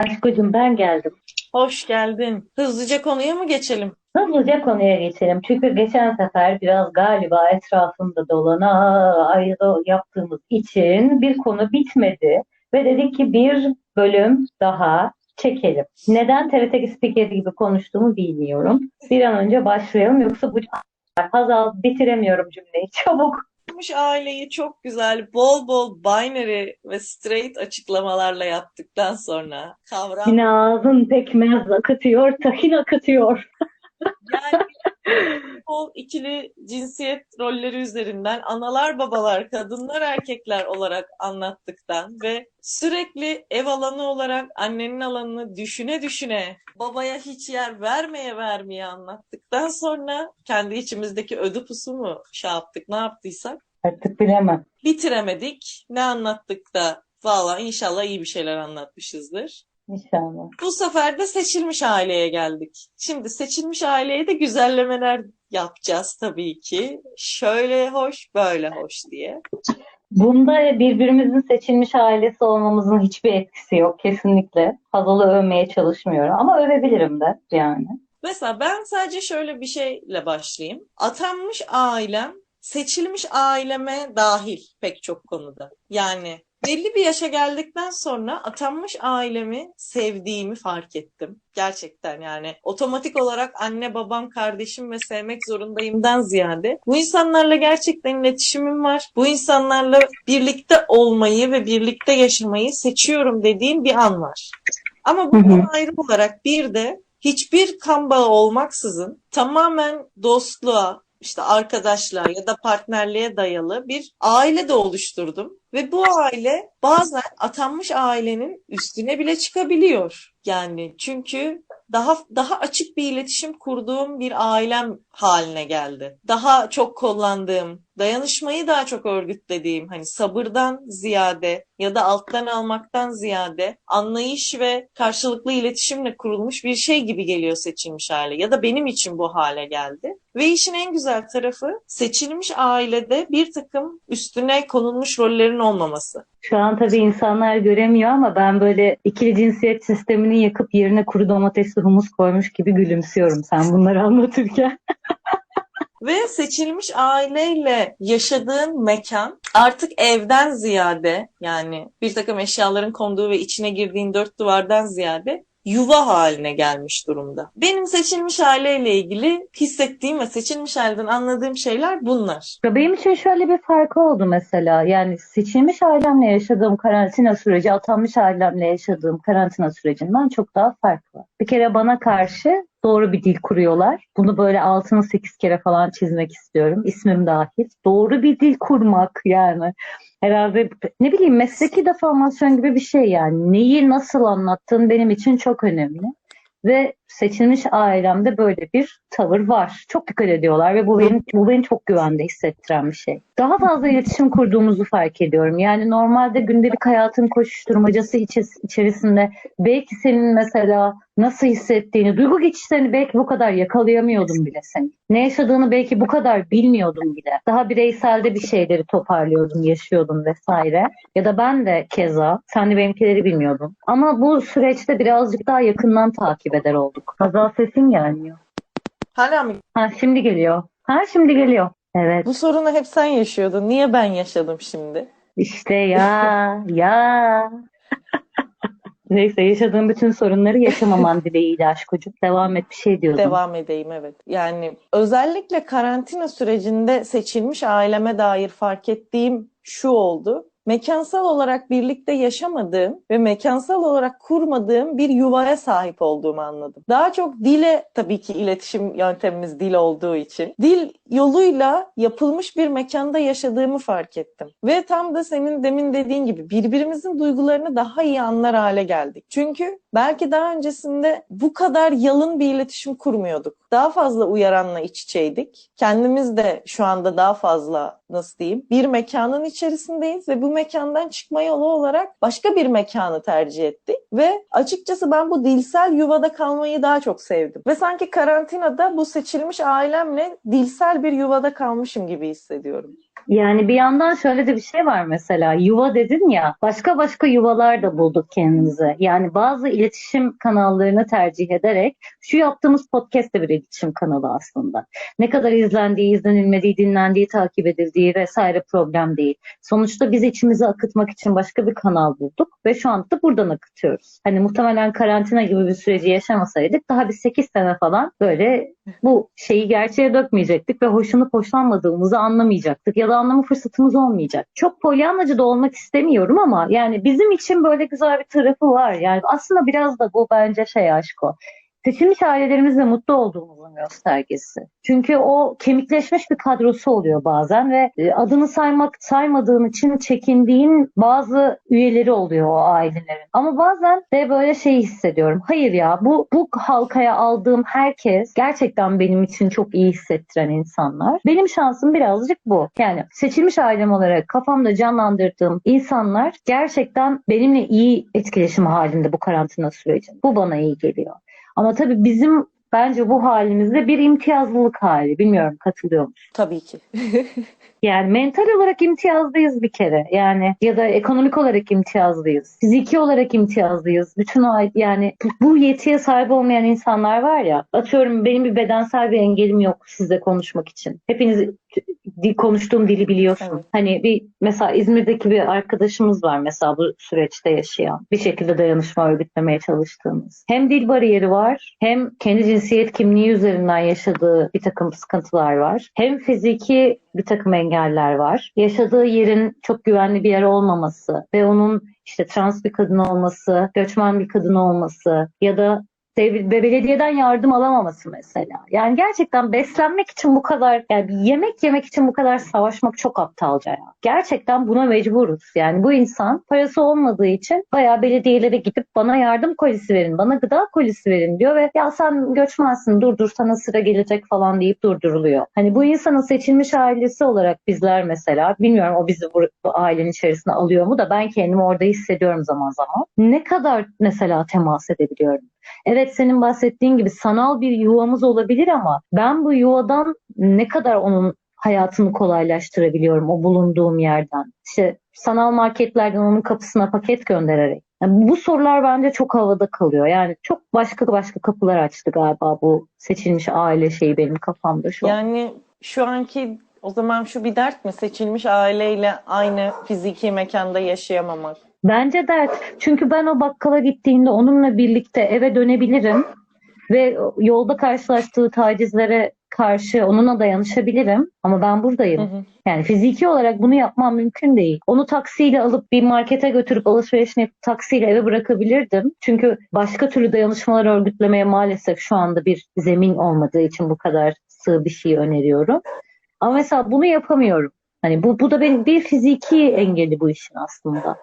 Aşkocuğum ben geldim. Hoş geldin. Hızlıca konuya mı geçelim? Hızlıca konuya geçelim. Çünkü geçen sefer biraz galiba etrafında dolana ayrı yaptığımız için bir konu bitmedi. Ve dedik ki bir bölüm daha çekelim. Neden TRT Spikeri gibi konuştuğumu bilmiyorum. Bir an önce başlayalım yoksa bu Hazal bitiremiyorum cümleyi. Çabuk. Yapmış aileyi çok güzel, bol bol binary ve straight açıklamalarla yaptıktan sonra kavram Yine ağzın pekmez akıtıyor, tahin akıtıyor. yani bol ikili cinsiyet rolleri üzerinden analar babalar, kadınlar erkekler olarak anlattıktan ve sürekli ev alanı olarak annenin alanını düşüne düşüne babaya hiç yer vermeye vermeye anlattıktan sonra kendi içimizdeki ödüpusu mu şey yaptık ne yaptıysak Artık bilemem. bitiremedik. Ne anlattık da valla inşallah iyi bir şeyler anlatmışızdır. İnşallah. Bu sefer de seçilmiş aileye geldik. Şimdi seçilmiş aileye de güzellemeler yapacağız tabii ki. Şöyle hoş, böyle hoş diye. Bunda birbirimizin seçilmiş ailesi olmamızın hiçbir etkisi yok kesinlikle. Hazal'ı övmeye çalışmıyorum ama övebilirim de yani. Mesela ben sadece şöyle bir şeyle başlayayım. Atanmış ailem seçilmiş aileme dahil pek çok konuda. Yani belli bir yaşa geldikten sonra atanmış ailemi sevdiğimi fark ettim. Gerçekten yani otomatik olarak anne, babam, kardeşim ve sevmek zorundayımdan ziyade bu insanlarla gerçekten iletişimim var. Bu insanlarla birlikte olmayı ve birlikte yaşamayı seçiyorum dediğim bir an var. Ama bundan ayrı olarak bir de hiçbir kan bağı olmaksızın tamamen dostluğa, işte arkadaşlığa ya da partnerliğe dayalı bir aile de oluşturdum. Ve bu aile bazen atanmış ailenin üstüne bile çıkabiliyor. Yani çünkü daha daha açık bir iletişim kurduğum bir ailem haline geldi. Daha çok kullandığım, dayanışmayı daha çok örgütlediğim, hani sabırdan ziyade ya da alttan almaktan ziyade anlayış ve karşılıklı iletişimle kurulmuş bir şey gibi geliyor seçilmiş aile. Ya da benim için bu hale geldi. Ve işin en güzel tarafı seçilmiş ailede bir takım üstüne konulmuş rollerin olmaması. Şu an tabii insanlar göremiyor ama ben böyle ikili cinsiyet sistemini yakıp yerine kuru domatesli humus koymuş gibi gülümsüyorum sen bunları anlatırken. Ve seçilmiş aileyle yaşadığın mekan artık evden ziyade yani bir takım eşyaların konduğu ve içine girdiğin dört duvardan ziyade yuva haline gelmiş durumda. Benim seçilmiş aileyle ilgili hissettiğim ve seçilmiş aileden anladığım şeyler bunlar. Benim için şöyle bir farkı oldu mesela. Yani seçilmiş ailemle yaşadığım karantina süreci, atanmış ailemle yaşadığım karantina sürecinden çok daha farklı. Bir kere bana karşı doğru bir dil kuruyorlar. Bunu böyle altını sekiz kere falan çizmek istiyorum. İsmim dahil. Doğru bir dil kurmak yani. Herhalde ne bileyim mesleki deformasyon gibi bir şey yani. Neyi nasıl anlattığın benim için çok önemli. Ve seçilmiş ailemde böyle bir tavır var. Çok dikkat ediyorlar ve bu beni, bu beni çok güvende hissettiren bir şey. Daha fazla iletişim kurduğumuzu fark ediyorum. Yani normalde gündelik hayatın koşuşturmacası içerisinde belki senin mesela nasıl hissettiğini, duygu geçişlerini belki bu kadar yakalayamıyordum bile senin. Ne yaşadığını belki bu kadar bilmiyordum bile. Daha bireyselde bir şeyleri toparlıyordum, yaşıyordum vesaire. Ya da ben de keza, sen de benimkileri bilmiyordun. Ama bu süreçte birazcık daha yakından takip eder olduk. Hazal sesin gelmiyor. Hala mı? Ha şimdi geliyor. Ha şimdi geliyor. Evet. Bu sorunu hep sen yaşıyordun. Niye ben yaşadım şimdi? İşte ya, ya. Neyse yaşadığım bütün sorunları yaşamaman dileğiyle aşkocuğum. Devam et bir şey diyordum. Devam edeyim evet. Yani özellikle karantina sürecinde seçilmiş aileme dair fark ettiğim şu oldu. Mekansal olarak birlikte yaşamadığım ve mekansal olarak kurmadığım bir yuvaya sahip olduğumu anladım. Daha çok dile tabii ki iletişim yöntemimiz dil olduğu için dil yoluyla yapılmış bir mekanda yaşadığımı fark ettim. Ve tam da senin demin dediğin gibi birbirimizin duygularını daha iyi anlar hale geldik. Çünkü belki daha öncesinde bu kadar yalın bir iletişim kurmuyorduk. Daha fazla uyaranla iç içeydik. Kendimiz de şu anda daha fazla nasıl diyeyim bir mekanın içerisindeyiz ve bu mekandan çıkma yolu olarak başka bir mekanı tercih ettik. Ve açıkçası ben bu dilsel yuvada kalmayı daha çok sevdim. Ve sanki karantinada bu seçilmiş ailemle dilsel bir yuvada kalmışım gibi hissediyorum. Yani bir yandan şöyle de bir şey var mesela yuva dedin ya başka başka yuvalar da bulduk kendimize. Yani bazı iletişim kanallarını tercih ederek şu yaptığımız podcast de bir iletişim kanalı aslında. Ne kadar izlendiği, izlenilmediği, dinlendiği, takip edildiği vesaire problem değil. Sonuçta biz içimizi akıtmak için başka bir kanal bulduk ve şu anda da buradan akıtıyoruz. Hani muhtemelen karantina gibi bir süreci yaşamasaydık daha bir 8 sene falan böyle bu şeyi gerçeğe dökmeyecektik ve hoşlanıp hoşlanmadığımızı anlamayacaktık ya da fırsatımız olmayacak. Çok polyanlacı da olmak istemiyorum ama yani bizim için böyle güzel bir tarafı var. Yani aslında biraz da bu bence şey aşko. Seçilmiş ailelerimizle mutlu olduğumuzun göstergesi. Çünkü o kemikleşmiş bir kadrosu oluyor bazen ve e, adını saymak saymadığın için çekindiğin bazı üyeleri oluyor o ailelerin. Ama bazen de böyle şey hissediyorum. Hayır ya bu bu halkaya aldığım herkes gerçekten benim için çok iyi hissettiren insanlar. Benim şansım birazcık bu. Yani seçilmiş ailem olarak kafamda canlandırdığım insanlar gerçekten benimle iyi etkileşim halinde bu karantina süreci. Bu bana iyi geliyor. Ama tabii bizim bence bu halimizde bir imtiyazlılık hali. Bilmiyorum katılıyor musun? Tabii ki. Yani mental olarak imtiyazlıyız bir kere. Yani ya da ekonomik olarak imtiyazlıyız. Fiziki olarak imtiyazlıyız. Bütün o yani bu yetiye sahip olmayan insanlar var ya. Atıyorum benim bir bedensel bir engelim yok sizle konuşmak için. Hepiniz konuştuğum dili biliyorsun. Evet. Hani bir mesela İzmir'deki bir arkadaşımız var mesela bu süreçte yaşayan. Bir şekilde dayanışma örgütlemeye çalıştığımız. Hem dil bariyeri var hem kendi cinsiyet kimliği üzerinden yaşadığı bir takım sıkıntılar var. Hem fiziki bir takım engeller var. Yaşadığı yerin çok güvenli bir yer olmaması ve onun işte trans bir kadın olması, göçmen bir kadın olması ya da belediyeden yardım alamaması mesela. Yani gerçekten beslenmek için bu kadar yani yemek yemek için bu kadar savaşmak çok aptalca ya. Gerçekten buna mecburuz. Yani bu insan parası olmadığı için bayağı belediyelere gidip bana yardım kolisi verin, bana gıda kolisi verin diyor ve ya sen göçmensin dur dur sana sıra gelecek falan deyip durduruluyor. Hani bu insanın seçilmiş ailesi olarak bizler mesela bilmiyorum o bizi bu, bu ailenin içerisine alıyor mu da ben kendimi orada hissediyorum zaman zaman. Ne kadar mesela temas edebiliyorum. Evet senin bahsettiğin gibi sanal bir yuvamız olabilir ama ben bu yuvadan ne kadar onun hayatını kolaylaştırabiliyorum o bulunduğum yerden. İşte sanal marketlerden onun kapısına paket göndererek. Yani bu sorular bence çok havada kalıyor. Yani çok başka başka kapılar açtı galiba bu seçilmiş aile şeyi benim kafamda şu an. Yani şu anki o zaman şu bir dert mi? Seçilmiş aileyle aynı fiziki mekanda yaşayamamak. Bence dert. Çünkü ben o bakkala gittiğinde onunla birlikte eve dönebilirim ve yolda karşılaştığı tacizlere karşı onunla dayanışabilirim ama ben buradayım. Hı hı. Yani fiziki olarak bunu yapmam mümkün değil. Onu taksiyle alıp bir markete götürüp alışverişini taksiyle eve bırakabilirdim. Çünkü başka türlü dayanışmalar örgütlemeye maalesef şu anda bir zemin olmadığı için bu kadar sığ bir şey öneriyorum. Ama mesela bunu yapamıyorum. Hani bu, bu da benim bir fiziki engeli bu işin aslında.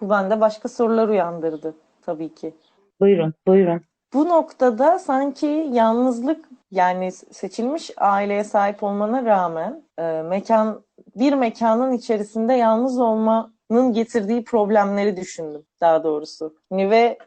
Bu bende başka sorular uyandırdı tabii ki. Buyurun, buyurun. Bu noktada sanki yalnızlık yani seçilmiş aileye sahip olmana rağmen e, mekan bir mekanın içerisinde yalnız olmanın getirdiği problemleri düşündüm daha doğrusu. Ve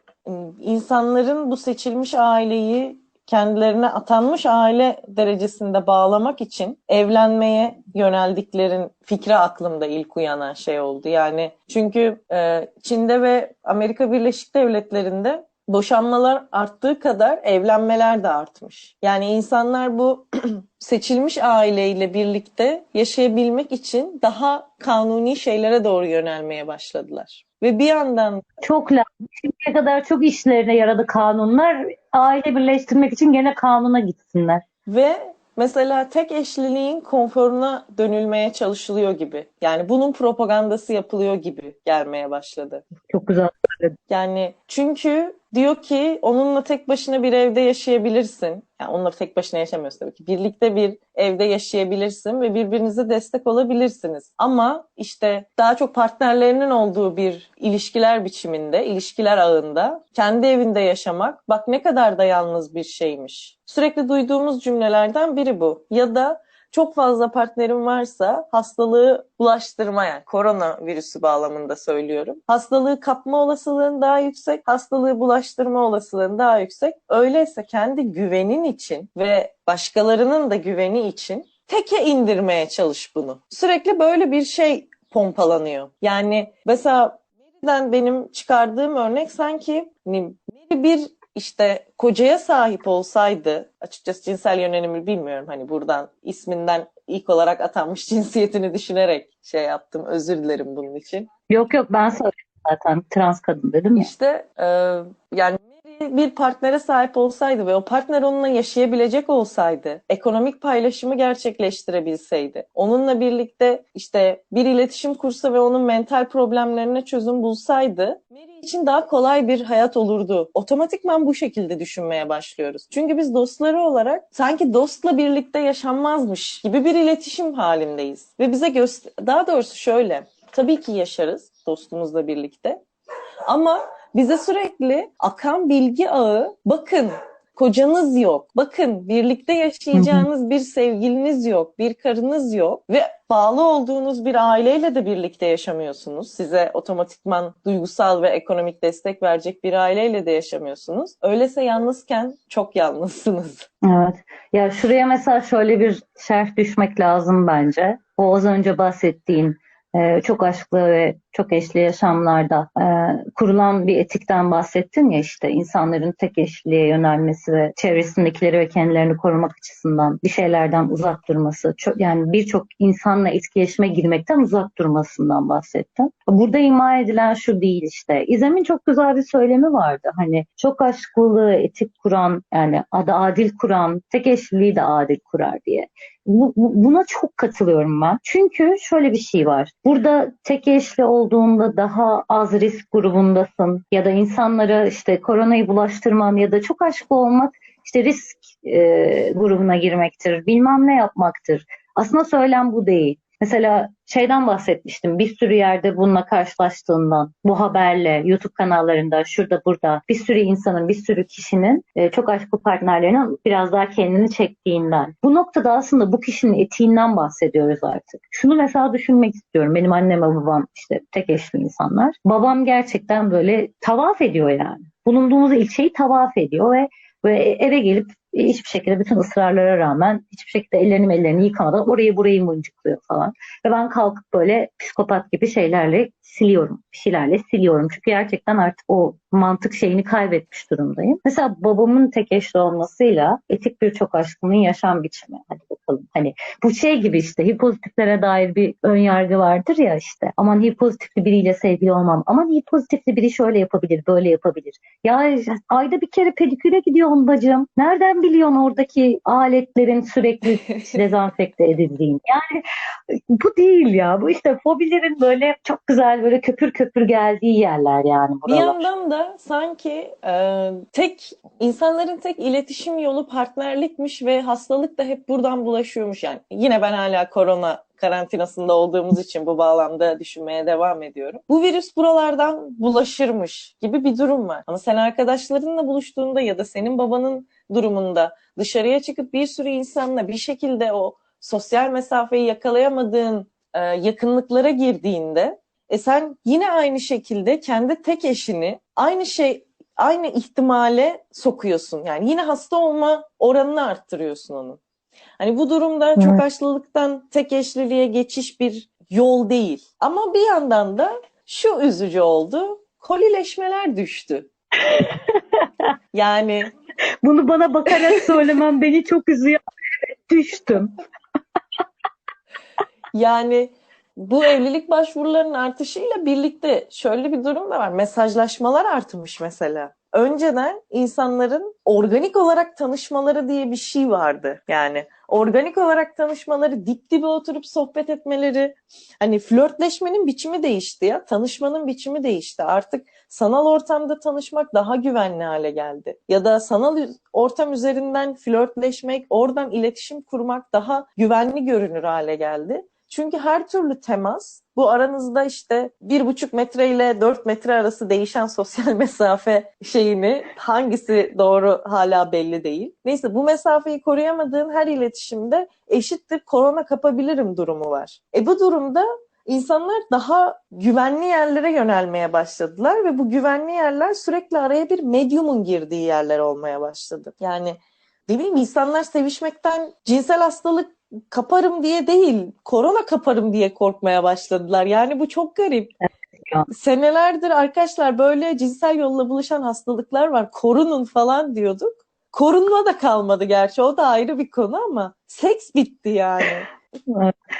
insanların bu seçilmiş aileyi kendilerine atanmış aile derecesinde bağlamak için evlenmeye yöneldiklerin fikri aklımda ilk uyanan şey oldu. Yani çünkü e, Çin'de ve Amerika Birleşik Devletleri'nde boşanmalar arttığı kadar evlenmeler de artmış. Yani insanlar bu seçilmiş aileyle birlikte yaşayabilmek için daha kanuni şeylere doğru yönelmeye başladılar. Ve bir yandan çok lazım. Şimdiye kadar çok işlerine yaradı kanunlar. Aile birleştirmek için gene kanuna gitsinler. Ve mesela tek eşliliğin konforuna dönülmeye çalışılıyor gibi. Yani bunun propagandası yapılıyor gibi gelmeye başladı. Çok güzel söyledin. Yani çünkü diyor ki onunla tek başına bir evde yaşayabilirsin. Yani onunla tek başına yaşamıyorsun tabii ki. Birlikte bir evde yaşayabilirsin ve birbirinize destek olabilirsiniz. Ama işte daha çok partnerlerinin olduğu bir ilişkiler biçiminde, ilişkiler ağında kendi evinde yaşamak bak ne kadar da yalnız bir şeymiş. Sürekli duyduğumuz cümlelerden biri bu. Ya da çok fazla partnerim varsa hastalığı bulaştırma yani korona virüsü bağlamında söylüyorum. Hastalığı kapma olasılığın daha yüksek, hastalığı bulaştırma olasılığın daha yüksek. Öyleyse kendi güvenin için ve başkalarının da güveni için teke indirmeye çalış bunu. Sürekli böyle bir şey pompalanıyor. Yani mesela Mary'den benim çıkardığım örnek sanki hani Mary bir işte kocaya sahip olsaydı açıkçası cinsel yönelimi bilmiyorum hani buradan isminden ilk olarak atanmış cinsiyetini düşünerek şey yaptım özür dilerim bunun için. Yok yok ben söyledim zaten trans kadın dedim ya. İşte e, yani bir partnere sahip olsaydı ve o partner onunla yaşayabilecek olsaydı, ekonomik paylaşımı gerçekleştirebilseydi, onunla birlikte işte bir iletişim kursa ve onun mental problemlerine çözüm bulsaydı, Mary için daha kolay bir hayat olurdu. Otomatikman bu şekilde düşünmeye başlıyoruz. Çünkü biz dostları olarak sanki dostla birlikte yaşanmazmış gibi bir iletişim halindeyiz. Ve bize göster daha doğrusu şöyle, tabii ki yaşarız dostumuzla birlikte. Ama bize sürekli akan bilgi ağı bakın kocanız yok. Bakın birlikte yaşayacağınız bir sevgiliniz yok, bir karınız yok ve bağlı olduğunuz bir aileyle de birlikte yaşamıyorsunuz. Size otomatikman duygusal ve ekonomik destek verecek bir aileyle de yaşamıyorsunuz. Öyleyse yalnızken çok yalnızsınız. Evet. Ya şuraya mesela şöyle bir şerh düşmek lazım bence. O az önce bahsettiğin e, çok aşklı ve çok eşli yaşamlarda e, kurulan bir etikten bahsettin ya işte insanların tek eşliğe yönelmesi ve çevresindekileri ve kendilerini korumak açısından bir şeylerden uzak durması, çok, yani birçok insanla etkileşime girmekten uzak durmasından bahsettin. Burada ima edilen şu değil işte. İzem'in çok güzel bir söylemi vardı. Hani çok aşklılığı etik kuran yani adı adil kuran tek eşliliği de adil kurar diye. Bu, bu, buna çok katılıyorum ben. Çünkü şöyle bir şey var. Burada tek eşli olduğunda daha az risk grubundasın ya da insanlara işte koronayı bulaştırman ya da çok aşık olmak işte risk e, grubuna girmektir. Bilmem ne yapmaktır. Aslında söylem bu değil. Mesela şeyden bahsetmiştim. Bir sürü yerde bununla karşılaştığından, bu haberle, YouTube kanallarında, şurada burada bir sürü insanın, bir sürü kişinin e, çok aşklı partnerlerinin biraz daha kendini çektiğinden. Bu noktada aslında bu kişinin etiğinden bahsediyoruz artık. Şunu mesela düşünmek istiyorum. Benim annem ve babam işte tek eşli insanlar. Babam gerçekten böyle tavaf ediyor yani. Bulunduğumuz ilçeyi tavaf ediyor ve ve eve gelip hiçbir şekilde bütün ısrarlara rağmen hiçbir şekilde ellerini ellerini yıkamadan orayı burayı mıncıklıyor falan. Ve ben kalkıp böyle psikopat gibi şeylerle siliyorum. Bir şeylerle siliyorum. Çünkü gerçekten artık o mantık şeyini kaybetmiş durumdayım. Mesela babamın tek eşli olmasıyla etik bir çok aşkının yaşam biçimi. Hadi bakalım. Hani bu şey gibi işte hipozitiflere dair bir ön yargı vardır ya işte. Aman hipozitifli biriyle sevgili olmam. Aman hipozitifli biri şöyle yapabilir, böyle yapabilir. Ya ayda bir kere pediküre gidiyorsun bacım. Nereden biliyorsun oradaki aletlerin sürekli dezenfekte edildiğini? Yani bu değil ya. Bu işte fobilerin böyle çok güzel böyle köpür köpür geldiği yerler yani Bir buralar. yandan da sanki e, tek insanların tek iletişim yolu partnerlikmiş ve hastalık da hep buradan bulaşıyormuş yani. Yine ben hala korona karantinasında olduğumuz için bu bağlamda düşünmeye devam ediyorum. Bu virüs buralardan bulaşırmış gibi bir durum var. Ama sen arkadaşlarınla buluştuğunda ya da senin babanın durumunda dışarıya çıkıp bir sürü insanla bir şekilde o sosyal mesafeyi yakalayamadığın e, yakınlıklara girdiğinde e sen yine aynı şekilde kendi tek eşini aynı şey aynı ihtimale sokuyorsun. Yani yine hasta olma oranını arttırıyorsun onun. Hani bu durumda Evet. çok yaşlılıktan tek eşliliğe geçiş bir yol değil. Ama bir yandan da şu üzücü oldu. Kolileşmeler düştü. Yani Bunu bana bakarak söylemem beni çok üzüyor. Düştüm. Yani bu evlilik başvurularının artışıyla birlikte şöyle bir durum da var. Mesajlaşmalar artmış mesela. Önceden insanların organik olarak tanışmaları diye bir şey vardı. Yani organik olarak tanışmaları, dip dibe oturup sohbet etmeleri, hani flörtleşmenin biçimi değişti ya, tanışmanın biçimi değişti. Artık sanal ortamda tanışmak daha güvenli hale geldi. Ya da sanal ortam üzerinden flörtleşmek, oradan iletişim kurmak daha güvenli görünür hale geldi. Çünkü her türlü temas bu aranızda işte bir buçuk metre ile dört metre arası değişen sosyal mesafe şeyini hangisi doğru hala belli değil. Neyse bu mesafeyi koruyamadığın her iletişimde eşittir korona kapabilirim durumu var. E bu durumda insanlar daha güvenli yerlere yönelmeye başladılar ve bu güvenli yerler sürekli araya bir medyumun girdiği yerler olmaya başladı. Yani ne bileyim insanlar sevişmekten cinsel hastalık kaparım diye değil, korona kaparım diye korkmaya başladılar. Yani bu çok garip. Senelerdir arkadaşlar böyle cinsel yolla bulaşan hastalıklar var. Korunun falan diyorduk. Korunma da kalmadı gerçi. O da ayrı bir konu ama seks bitti yani.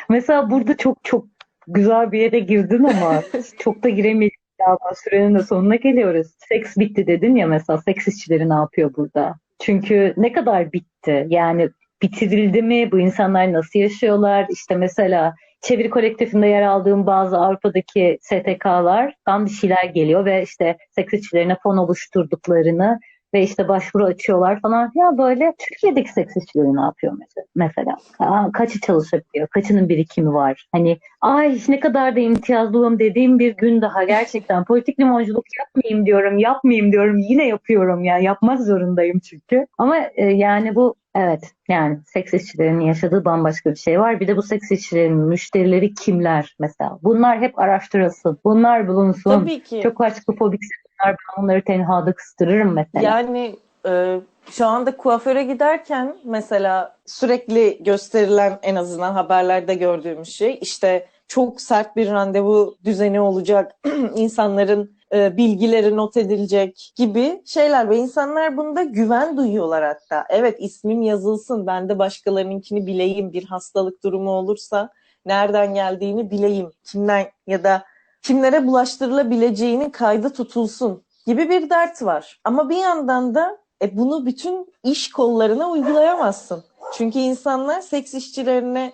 Mesela burada çok çok güzel bir yere girdin ama çok da giremeyiz galiba sürenin de sonuna geliyoruz. Seks bitti dedin ya mesela seks işçileri ne yapıyor burada? Çünkü ne kadar bitti? Yani bitirildi mi? Bu insanlar nasıl yaşıyorlar? İşte mesela Çeviri kolektifinde yer aldığım bazı Avrupa'daki STK'lardan bir şeyler geliyor ve işte seks işçilerine fon oluşturduklarını ve işte başvuru açıyorlar falan. Ya böyle Türkiye'deki seks işçileri ne yapıyor mesela? Aa, kaçı çalışabiliyor? Kaçının birikimi var? Hani ay ne kadar da imtiyazlıyım dediğim bir gün daha gerçekten politik limonculuk yapmayayım diyorum, yapmayayım diyorum. Yine yapıyorum ya. Yapmak zorundayım çünkü. Ama e, yani bu evet yani seks işçilerinin yaşadığı bambaşka bir şey var. Bir de bu seks işçilerinin müşterileri kimler mesela? Bunlar hep araştırılsın. Bunlar bulunsun. Tabii ki. Çok açıklı fobik bunlar ben onları tenhada kıstırırım mesela. Yani e, şu anda kuaföre giderken mesela sürekli gösterilen en azından haberlerde gördüğümüz şey işte çok sert bir randevu düzeni olacak, insanların e, bilgileri not edilecek gibi şeyler ve insanlar bunda güven duyuyorlar hatta. Evet ismim yazılsın, ben de başkalarınınkini bileyim, bir hastalık durumu olursa nereden geldiğini bileyim, kimden ya da kimlere bulaştırılabileceğinin kaydı tutulsun gibi bir dert var. Ama bir yandan da e, bunu bütün iş kollarına uygulayamazsın. Çünkü insanlar seks işçilerine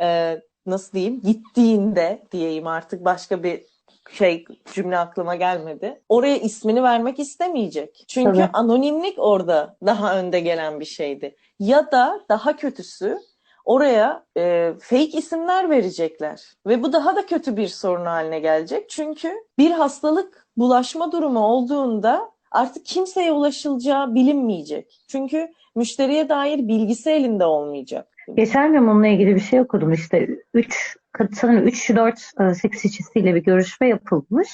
e, nasıl diyeyim gittiğinde diyeyim artık başka bir şey cümle aklıma gelmedi. Oraya ismini vermek istemeyecek. Çünkü Tabii. anonimlik orada daha önde gelen bir şeydi. Ya da daha kötüsü oraya e, fake isimler verecekler. Ve bu daha da kötü bir sorun haline gelecek. Çünkü bir hastalık bulaşma durumu olduğunda artık kimseye ulaşılacağı bilinmeyecek. Çünkü müşteriye dair bilgisi elinde olmayacak. Geçen gün bununla ilgili bir şey okudum işte 3 sanırım 3-4 seks işçisiyle bir görüşme yapılmış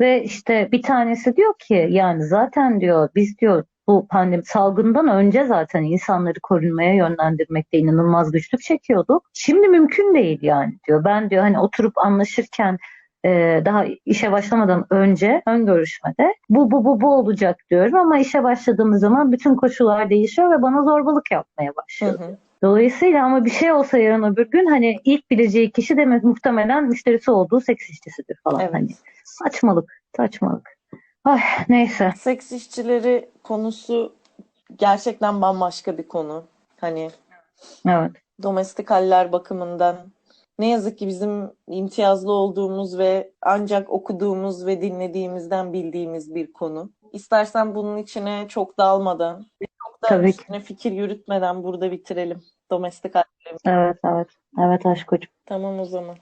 ve işte bir tanesi diyor ki yani zaten diyor biz diyor bu pandemi salgından önce zaten insanları korunmaya yönlendirmekte inanılmaz güçlük çekiyorduk. Şimdi mümkün değil yani diyor. Ben diyor hani oturup anlaşırken e, daha işe başlamadan önce ön görüşmede bu bu bu bu olacak diyorum ama işe başladığımız zaman bütün koşullar değişiyor ve bana zorbalık yapmaya Hı başlıyor. hı. Dolayısıyla ama bir şey olsa yarın öbür gün hani ilk bileceği kişi de muhtemelen müşterisi olduğu seks işçisidir falan Evet. hani. Saçmalık, saçmalık. Ay neyse. Seks işçileri konusu gerçekten bambaşka bir konu. Hani Evet. domestik haller bakımından ne yazık ki bizim imtiyazlı olduğumuz ve ancak okuduğumuz ve dinlediğimizden bildiğimiz bir konu. İstersen bunun içine çok dalmadan, çok da Tabii ki. üstüne fikir yürütmeden burada bitirelim domestik hallerimizi. Evet, evet. Evet aşkocuğum. Tamam o zaman.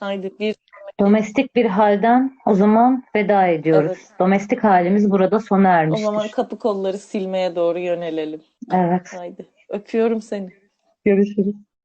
Haydi bir Domestik bir halden o zaman veda ediyoruz. Evet. Domestik halimiz burada sona o ermiştir. zaman kapı kolları silmeye doğru yönelelim. Evet. Haydi. Öpüyorum seni. Görüşürüz.